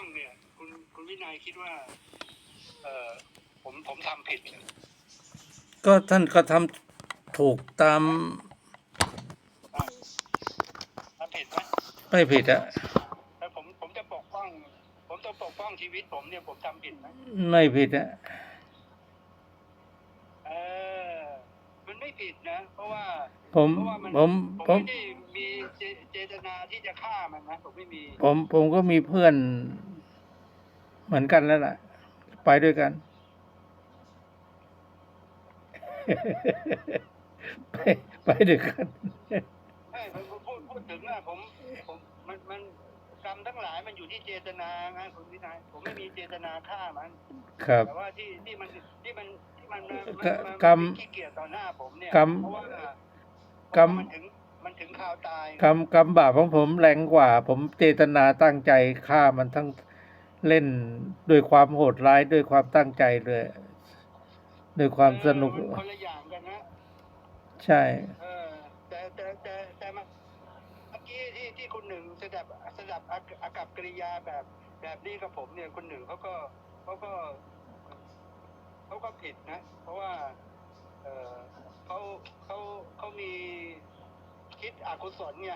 องเนี่ย คุณคุณวินัยคิดว่า เออผมผมทำผิดเหรอก็ท่านก็ทำถูกตามทำผิดไหมไม่ผิดอะแต่ผมผมจะปกป้อง ผมจะปกป้องชีวิตผมเนี่ยผมทำผิดไหมไม่ผิดอะเออมันไม่ผิดนะ เพราะว่าผมเพราะว่ามันผมผมผมไม่ได้มี เจเจตนาที่จะฆ่ามันนะผมไม่มี ผมผมก็มีเพื่อน เหมือนกันแล้วล่ะ ไปด้วยกัน ไปไปด้วยกันใช่ผมพูดพูดถึงนะผมผมมันมันกรรมทั้งหลายมันอยู่ที่เจตนาไงคุณวินัยผมไม่มีเจตนาฆ่ามัน ครับ แต่ว่าที่ที่มันที่มันที่มันมันกะมันกรรมขี้เกียจต่อหน้าผมเนี่ยกรรมเพราะว่ากรรมมันถึงมัน ถึงข่าวตายคำคำบาปของผมแรงกว่า ผมเจตนาตั้งใจฆ่ามันทั้งเล่นด้วยความโหดร้ายด้วยความตั้งใจเลยด้วยความสนุกเออมันคนละอย่างกันนะใช่เออแต่แต่แต่แต่มาเมื่อกี้ที่ที่คุณหนึ่งสดับสดับอาอากับกิริยาแบบแบบนี้กับผมเนี่ยคุณหนึ่งเขาก็เขาก็เขาก็ผิดนะ เพราะว่า เออ อกุศลไง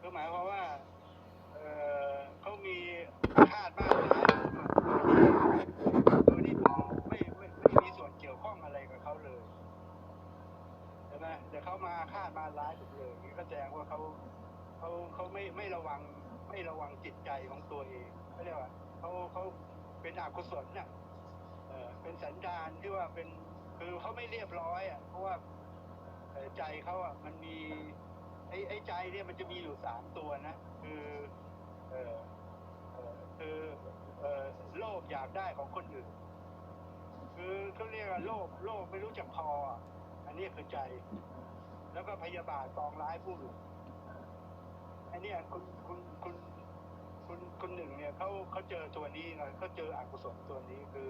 คือหมายความว่า เออเขามีคาดมากนะโดยที่ผมไม่ไม่ไม่มีส่วนเกี่ยวข้องอะไรกับเขาเลยใช่ไหมแต่เขามาคาดมาร้ายผมเลยนี่ก็แสดงว่าเขาเขาเขาไม่ไม่ระวังไม่ระวังจิตใจของตัวเองเขาเรียกว่าเขาเขาเป็นอกุศลน่ะเออเป็นสันดานที่ว่าเป็นคือเขาไม่เรียบร้อยอะเพราะว่าใจเขาอะมันมี ไอ้ไอ้ใจเนี่ยมันจะมีอยู่สามตัวนะ คือเออเออคือเออโลภอยากได้ของคนอื่น คือเขาเรียกว่าโลภโลภไม่รู้จักพออะอันนี้คือใจ แล้วก็พยาบาทปองร้ายผู้อื่นอันนี้คุณคุณคุณคุณคุณหนึ่งเนี่ยเขาเขาเจอตัวนี้นะเขาเจออกุศลตัวนี้คือ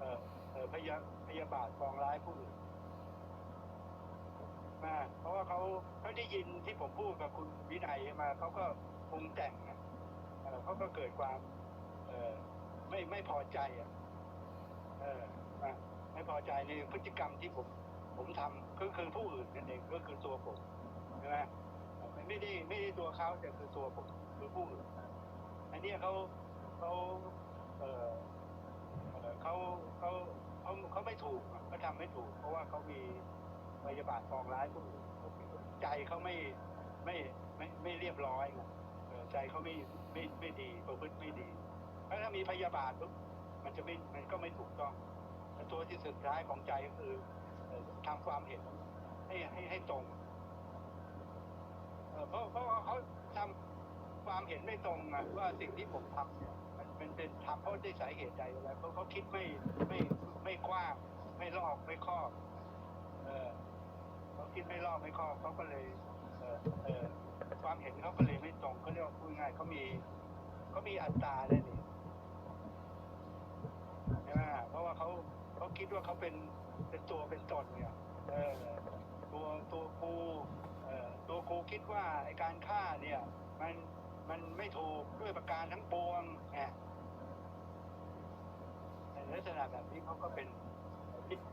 เออเออพยาพยาบาทปองร้ายผู้อื่น มาเพราะว่าเขาเขาได้ยินที่ผมพูดกับคุณวินัยมาเขาก็ปรุงแต่งนะเอ่อเขาก็เกิดความ เออไม่ไม่พอใจอะ เออไม่พอใจในพฤติกรรมที่ผม ผมทำก็คือผู้อื่นนั่นเองก็คือตัวผมใช่ไหมไม่ได้ไม่ได้ตัวเขาแต่คือตัวผมคือผู้อื่นอันเนี้ยเขาเขาเออเขาเขาเขาเขาไม่ถูกเขาทำไม่ถูก เพราะว่าเขามี พยาบาทปองร้ายผู้อื่นใจเขาไม่ไม่ไม่ไม่เรียบร้อยไงเออใจเขาไม่ไม่ไม่ดีประพฤติไม่ดีแล้วถ้ามีพยาบาทปุ๊บมันจะไม่มันก็ไม่ถูกต้องตัวที่สุดท้ายของใจก็คือทำความเห็นให้ให้ให้ตรงเพราะเพราะว่าเขาทำความเห็นไม่ตรงอะว่าสิ่งที่ผมทำเนี่ยมันเป็นเป็นทำเพราะด้วยสาเหตุใดอะไรเพราะเขาคิดไม่ไม่ไม่กว้างไม่รอบไม่ครอบ เออ เขาคิดไม่รอบไม่ครอบเขาก็เลยเออเออความเห็นเขาก็เลยไม่ตรงเขาเรียกว่าพูดง่ายเขามีเขามีอัตราเลยนี่ใช่ไหมเพราะว่าเขาเขาคิดว่าเขาเป็นเป็นตัวเป็นตนเนี่ยเออตัวตัวกูเอ่อตัวกูคิดว่าไอการฆ่าเนี่ย มันมันไม่ถูกด้วยประการทั้งปวงแหมในลักษณะแบบนี้เขาก็เป็น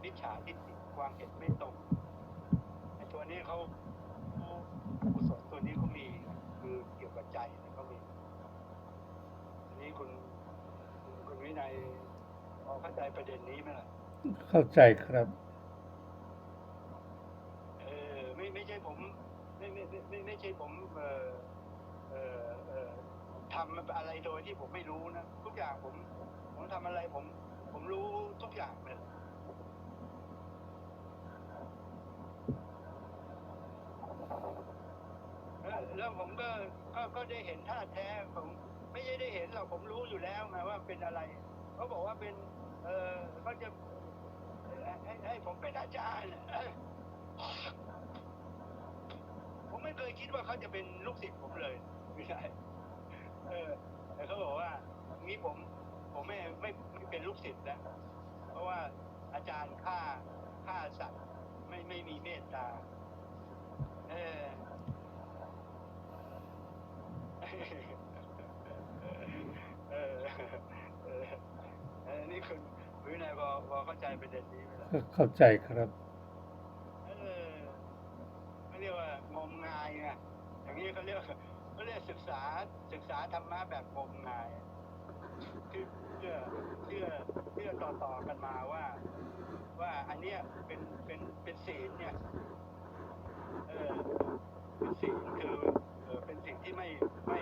มิจฉาทิฏฐิความเห็นไม่ตรง ตัวนี้เขาเขากุศลตัวนี้เขามีคือเกี่ยวกับใจเนี่ยเขามีอันนี้คุณคุณคุณวินัยพอเข้าใจประเด็นนี้ไหมล่ะเข้าใจครับเออไม่ไม่ใช่ผมไม่ไม่ไม่ไม่ไม่ใช่ผมเออเออเออทำอะไรโดยที่ผมไม่รู้นะทุกอย่างผม ผมทำอะไรผม ผมรู้ทุกอย่างเลยเออ แล้วผมก็ก็ก็ได้เห็นท่าแท้ผมไม่ใช่ได้เห็นหรอกผมรู้อยู่แล้วไงว่าเป็นอะไรเขาบอกว่าเป็น เออเขาจะให้ให้ผมเป็นอาจารย์ผมไม่เคยคิดว่าเขาจะเป็นลูกศิษย์ผมเลยไม่ใช่เออแต่เขาบอกว่างี้ผมผมไม่ไม่ไม่เป็นลูกศิษย์แล้วเพราะว่าอาจารย์ฆ่าฆ่าสัตว์ไม่ไม่มีเมตตา เออเออ อเข้าใจประเด็นนี้ไหมล่ะเข้าใจครับเออเขาเรียกว่างมงายไงอย่างนี้เขาเรียกเขาเรียกศึกษาศึกษาธรรมะแบบงมงายคือเชื่อเชื่อเชื่อต่อต่อๆกันมาว่า ว่าอันเนี้ยเป็นเป็นเป็นศีลเนี่ยเออเป็นศีลคือเออเป็นสิ่งที่ไม่ไม่